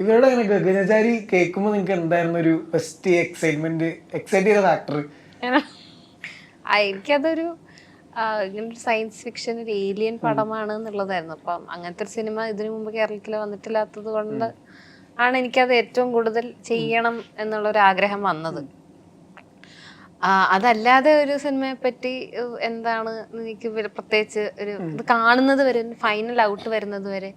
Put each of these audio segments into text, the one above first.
ഇവരുടെ അങ്ങനെ ഗഗനചാരി കേൾക്കുമ്പോൾ നിങ്ങൾക്ക് എന്തായിരുന്നു ഒരു ഫസ്റ്റ് എക്സൈറ്റ്മെന്റ് എക്സൈറ്റ് ചെയ്ത ഫാക്ടർ ആ, എനിക്കതൊരു ഇങ്ങനൊരു ഇങ്ങനെ സയൻസ് ഫിക്ഷൻ ഒരു ഏലിയൻ പടമാണ് എന്നുള്ളതായിരുന്നു. അപ്പം അങ്ങനത്തെ ഒരു സിനിമ ഇതിനു മുമ്പ് കേരളത്തിൽ വന്നിട്ടില്ലാത്തത് കൊണ്ട് ആണ് എനിക്കത് ഏറ്റവും കൂടുതൽ ചെയ്യണം എന്നുള്ള ഒരു ആഗ്രഹം വന്നത്. അതല്ലാതെ ഒരു സിനിമയെ പറ്റി എന്താണ് എനിക്ക് പ്രത്യേകിച്ച് ഒരു ഇത് കാണുന്നത് വരെ ഫൈനൽ ഔട്ട് വരുന്നത് വരെ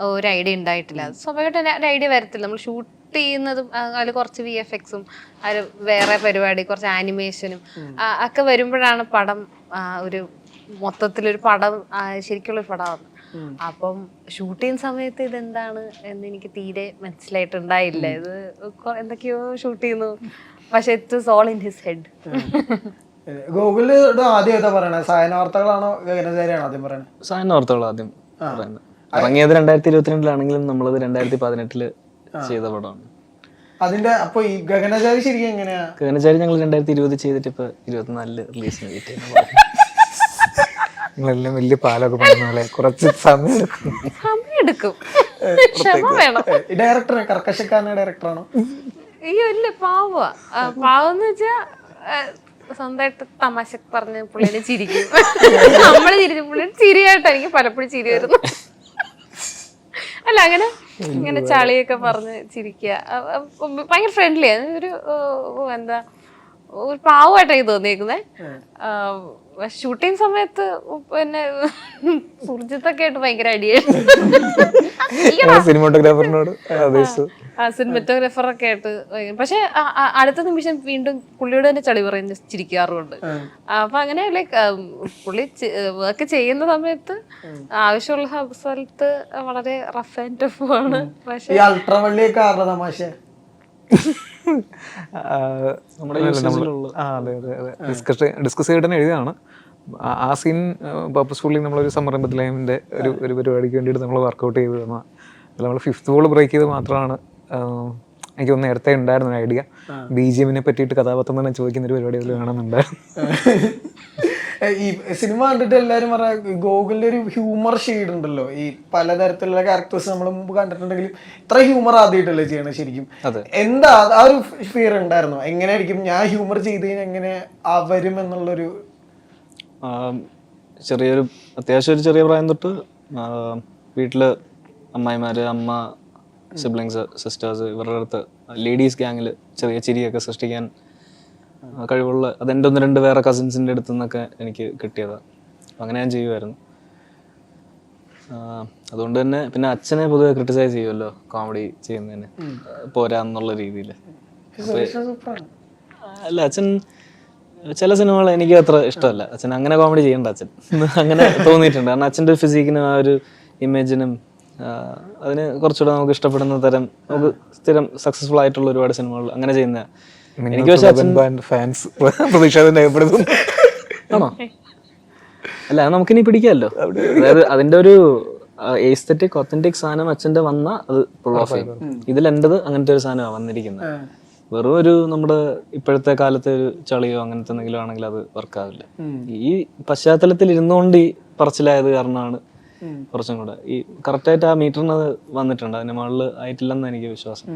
ഒരു ഐഡിയ ഉണ്ടായിട്ടില്ല. സ്വാഭാവികമായിട്ട് ഒരു ഐഡിയ വരത്തില്ല. നമ്മൾ ഷൂട്ട് ചെയ്യുന്നതും അതിൽ കുറച്ച് വി എഫ് എക്സും അതിൽ വേറെ പരിപാടി കുറച്ച് ആനിമേഷനും ഒക്കെ വരുമ്പോഴാണ് പടം ഒരു മൊത്തത്തിലൊരു പടം ശരിക്കുള്ള ശരിക്കുള്ളൊരു പടമാണ് അപ്പം ഷൂട്ട് ചെയ്യുന്ന സമയത്ത് ഇതെന്താണ് എന്ന് എനിക്ക് തീരെ മനസ്സിലായിട്ടുണ്ടായില്ല. ഇത് എന്തൊക്കെയോ ഷൂട്ട് ചെയ്യുന്നു. പക്ഷെ it is all in his head ഗൂഗിളിൽ ആദ്യം ഏതാ പറയണത് സായന വാർത്തകളാണോ ഗഗനചാരിയാണോ ആദ്യം പറയണത് സായന വാർത്തകൾ ആദ്യം പറയുന്നത്. ഇറങ്ങിയത് രണ്ടായിരത്തി ഇരുപത്തിരണ്ടിലാണെങ്കിലും നമ്മളത് രണ്ടായിരത്തി പതിനെട്ടിൽ ചെയ്ത പടമാണ്. അതിന്റെ അപ്പൊ ഈ ഗഗനചാരി ശരിക്കും എങ്ങനെയാ? ഗഗനചാരി ഞങ്ങൾ രണ്ടായിരത്തി ഇരുപത് ചെയ്തിട്ട് ഇപ്പൊ ഇരുപത്തിനാലിൽ റിലീസ് വെയിറ്റ് ചെയ്യുന്നു നിങ്ങളെല്ലാം വലിയ പാലൊക്കെ പറയുന്ന പോലെ കുറച്ച് സമയം എടുക്കും. സമയം വേണം. ഡയറക്ടർ കർക്കശക്കാരനായ ഡയറക്ടറാണോ അയ്യോ ഇല്ല പാവ. പാവന്ന് വെച്ചാ സ്വന്തമായിട്ട് തമാശ പറഞ്ഞ് പുള്ളിനെ ചിരിക്കും. നമ്മൾ ചിരിക്കും പുള്ളിന് ചിരിയായിട്ടായിരിക്കും എനിക്ക് പലപ്പോഴും ചിരി വരുന്നു അല്ല അങ്ങനെ ഇങ്ങനെ ചളിയൊക്കെ പറഞ്ഞ് ചിരിക്കുക. ഭയങ്കര ഫ്രണ്ട്ലി ഒരു എന്താ ഒരു പാവമായിട്ടാണ് തോന്നിയേക്കുന്നേ. തോന്നിയേക്കുന്നത് ഷൂട്ടിംഗ് സമയത്ത് പിന്നെ സുർജിത്തൊക്കെ ആയിട്ട് ഭയങ്കര അടിയായിരുന്നു. സിനിമാറ്റോഗ്രാഫറിനോട് സിനിമറ്റോഗ്രാഫറൊക്കെ ആ സിനിമറ്റോഗ്രാഫർ ഒക്കെ ആയിട്ട് പക്ഷെ അടുത്ത നിമിഷം വീണ്ടും പുള്ളിയോട് തന്നെ ചളി പറഞ്ഞ് ചിരിക്കാറുമുണ്ട്. അപ്പൊ അങ്ങനെ ലൈക്ക് പുള്ളി വർക്ക് ചെയ്യുന്ന സമയത്ത് ആവശ്യമുള്ള സ്ഥലത്ത് വളരെ റഫ് ആൻഡ് ടഫ് ആണ്. പക്ഷെ ഡിസ്കസ് ഡിസ്കസ് ചെയ്തിട്ട് തന്നെ എഴുതിയതാണ്. ആ- സീൻ പർപ്പസ്ഫുള്ളി നമ്മളൊരു സംരംഭത്തിൽ അതിന്റെ ഒരു ഒരു പരിപാടിക്ക് വേണ്ടിയിട്ട് നമ്മൾ വർക്കൗട്ട് ചെയ്ത് തന്ന അതിൽ നമ്മൾ ഫിഫ്ത്ത് ബോൾ ബ്രേക്ക് ചെയ്ത് മാത്രമാണ് എനിക്ക് ഒന്ന് നേരത്തെ ഉണ്ടായിരുന്നു ഐഡിയ ബി ജി എമ്മിനെ പറ്റിയിട്ട് കഥാപാത്രം തന്നെ ചോദിക്കുന്ന ഒരു പരിപാടി അതിൽ വേണമെന്നുണ്ടായിരുന്നു. ഈ സിനിമ കണ്ടിട്ട് എല്ലാരും പറയാ ഗോകുലിന്റെ ഒരു ഹ്യൂമർ ഷെയ്ഡ് ഉണ്ടല്ലോ. ഈ പലതരത്തിലുള്ള ക്യാരക്ടേഴ്സ് നമ്മൾ മുമ്പ് കണ്ടിട്ടുണ്ടെങ്കിലും ഇത്ര ഹ്യൂമർ ആദ്യമായിട്ടല്ലേ ചെയ്യണത് ശരിക്കും. എന്താ ആ ഒരു ഫിയർ ഉണ്ടായിരുന്നു? എങ്ങനെയായിരിക്കും ഞാൻ ഹ്യൂമർ ചെയ്ത് കഴിഞ്ഞാൽ എങ്ങനെ അവരും വരും എന്നുള്ളൊരു ചെറിയൊരു അത്യാവശ്യം ഒരു ചെറിയ പ്രായം തൊട്ട് വീട്ടിൽ അമ്മായിമാര് അമ്മ സിബ്ലിങ്സ് സിസ്റ്റേഴ്സ് ഇവരുടെ അടുത്ത് ലേഡീസ് ഗ്യാങ്ങിൽ ചെറിയ ചിരിയൊക്കെ സൃഷ്ടിക്കാൻ കഴിവുള്ള അതെന്റെ ഒന്ന് രണ്ട് വേറെ കസിൻസിന്റെ അടുത്തു നിന്നൊക്കെ എനിക്ക് കിട്ടിയതാണ് അങ്ങനെ ഞാൻ ചെയ്യുമായിരുന്നു അതുകൊണ്ട് തന്നെ പിന്നെ അച്ഛനെ പൊതുവെ ക്രിട്ടിസൈസ് ചെയ്യുമല്ലോ കോമഡി ചെയ്യുന്നതിന്. പോരാ എന്നുള്ള രീതിയിൽ അല്ല അച്ഛൻ ചില സിനിമകൾ എനിക്ക് അത്ര ഇഷ്ടമല്ല. അച്ഛൻ അങ്ങനെ കോമഡി ചെയ്യണ്ട അച്ഛൻ. അങ്ങനെ തോന്നിയിട്ടുണ്ട്. കാരണം അച്ഛന്റെ ഫിസിക്കിനും ആ ഒരു ഇമേജിനും അതിന് കുറച്ചുകൂടെ നമുക്ക് ഇഷ്ടപ്പെടുന്ന തരം നമുക്ക് സ്ഥിരം സക്സസ്ഫുൾ ആയിട്ടുള്ള ഒരുപാട് സിനിമകൾ അങ്ങനെ ചെയ്യുന്ന എനിക്ക് പക്ഷെ അച്ഛൻ ഫാൻസ് ആണോ? അല്ല അത് നമുക്കിനി പിടിക്കാമല്ലോ. അതായത് അതിന്റെ ഒരു എസ്തറ്റിക് ഒത്തന്റിക് സാധനം അച്ഛന്റെ വന്ന അത് പുൾ ഓഫ് ചെയ്യും. ഇതിൽ എന്റെത് അങ്ങനത്തെ ഒരു സാധനമാണ് വന്നിരിക്കുന്നത്. വെറും ഒരു നമ്മുടെ ഇപ്പോഴത്തെ കാലത്തെ ഒരു ചളിയോ അങ്ങനത്തെ എന്തെങ്കിലും ആണെങ്കിൽ അത് വർക്ക് ആവില്ല. ഈ പശ്ചാത്തലത്തിൽ ഇരുന്നുകൊണ്ട് ഈ പറച്ചിലായത് കാരണമാണ് കുറച്ചും കൂടെ. ഈ കറക്റ്റായിട്ട് ആ മീറ്ററിന് അത് വന്നിട്ടുണ്ട്. അതിന്റെ മുകളിൽ ആയിട്ടില്ലെന്ന് എനിക്ക് വിശ്വാസം.